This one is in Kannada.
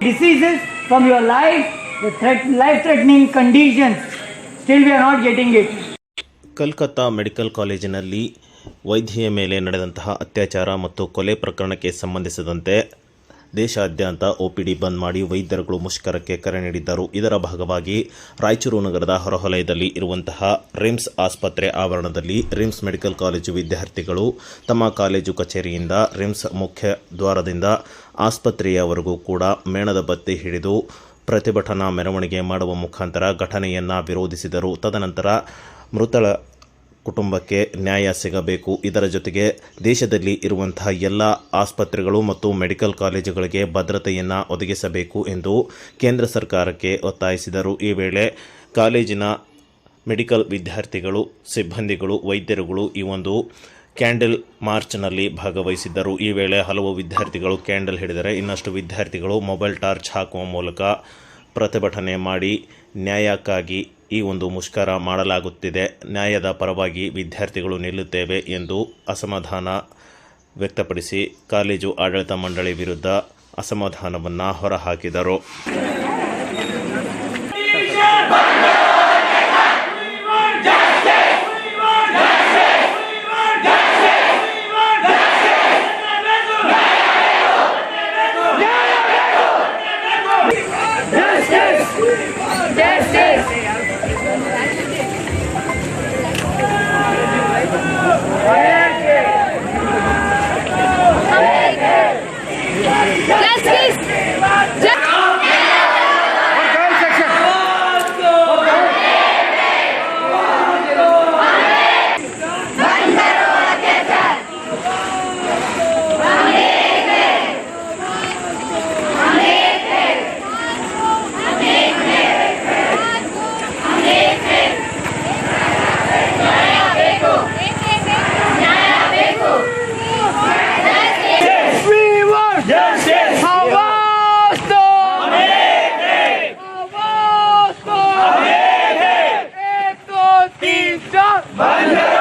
diseases from your life, the threat, life-threatening conditions. Still, we are not getting it. Calcutta medical ಕಾಲೇಜಿನಲ್ಲಿ ವೈದ್ಯೆಯ ಮೇಲೆ ನಡೆದಂತಹ ಅತ್ಯಾಚಾರ ಮತ್ತು ಕೊಲೆ ಪ್ರಕರಣಕ್ಕೆ ಸಂಬಂಧಿಸಿದಂತೆ ದೇಶಾದ್ಯಂತ ಒಪಿಡಿ ಬಂದ್ ಮಾಡಿ ವೈದ್ಯರುಗಳು ಮುಷ್ಕರಕ್ಕೆ ಕರೆ ನೀಡಿದ್ದರು. ಇದರ ಭಾಗವಾಗಿ ರಾಯಚೂರು ನಗರದ ಹೊರವಲಯದಲ್ಲಿ ಇರುವಂತಹ ರಿಮ್ಸ್ ಆಸ್ಪತ್ರೆ ಆವರಣದಲ್ಲಿ ರಿಮ್ಸ್ ಮೆಡಿಕಲ್ ಕಾಲೇಜು ವಿದ್ಯಾರ್ಥಿಗಳು ತಮ್ಮ ಕಾಲೇಜು ಕಚೇರಿಯಿಂದ ರಿಮ್ಸ್ ಮುಖ್ಯ ದ್ವಾರದಿಂದ ಆಸ್ಪತ್ರೆಯವರೆಗೂ ಕೂಡ ಮೇಣದ ಬತ್ತಿ ಹಿಡಿದು ಪ್ರತಿಭಟನಾ ಮೆರವಣಿಗೆ ಮಾಡುವ ಮುಖಾಂತರ ಘಟನೆಯನ್ನು ವಿರೋಧಿಸಿದರು. ತದನಂತರ ಮೃತಳ ಕುಟುಂಬಕ್ಕೆ ನ್ಯಾಯ ಸಿಗಬೇಕು. ಇದರ ಜೊತೆಗೆ ದೇಶದಲ್ಲಿ ಇರುವಂತಹ ಎಲ್ಲ ಆಸ್ಪತ್ರೆಗಳು ಮತ್ತು ಮೆಡಿಕಲ್ ಕಾಲೇಜುಗಳಿಗೆ ಭದ್ರತೆಯನ್ನು ಒದಗಿಸಬೇಕು ಎಂದು ಕೇಂದ್ರ ಸರ್ಕಾರಕ್ಕೆ ಒತ್ತಾಯಿಸಿದರು. ಈ ವೇಳೆ ಕಾಲೇಜಿನ ಮೆಡಿಕಲ್ ವಿದ್ಯಾರ್ಥಿಗಳು, ಸಿಬ್ಬಂದಿಗಳು, ವೈದ್ಯರುಗಳು ಈ ಒಂದು ಕ್ಯಾಂಡಲ್ ಮಾರ್ಚ್ನಲ್ಲಿ ಭಾಗವಹಿಸಿದ್ದರು. ಈ ವೇಳೆ ಹಲವು ವಿದ್ಯಾರ್ಥಿಗಳು ಕ್ಯಾಂಡಲ್ ಹಿಡಿದರೆ ಇನ್ನಷ್ಟು ವಿದ್ಯಾರ್ಥಿಗಳು ಮೊಬೈಲ್ ಟಾರ್ಚ್ ಹಾಕುವ ಮೂಲಕ ಪ್ರತಿಭಟನೆ ಮಾಡಿ ನ್ಯಾಯಕ್ಕಾಗಿ ಈ ಒಂದು ಮುಷ್ಕರ ಮಾಡಲಾಗುತ್ತಿದೆ. ನ್ಯಾಯದ ಪರವಾಗಿ ವಿದ್ಯಾರ್ಥಿಗಳು ನಿಲ್ಲುತ್ತೇವೆ ಎಂದು ಅಸಮಾಧಾನ ವ್ಯಕ್ತಪಡಿಸಿ ಕಾಲೇಜು ಆಡಳಿತ ಮಂಡಳಿ ವಿರುದ್ಧ ಅಸಮಾಧಾನವನ್ನು ಹೊರಹಾಕಿದರು. Manja!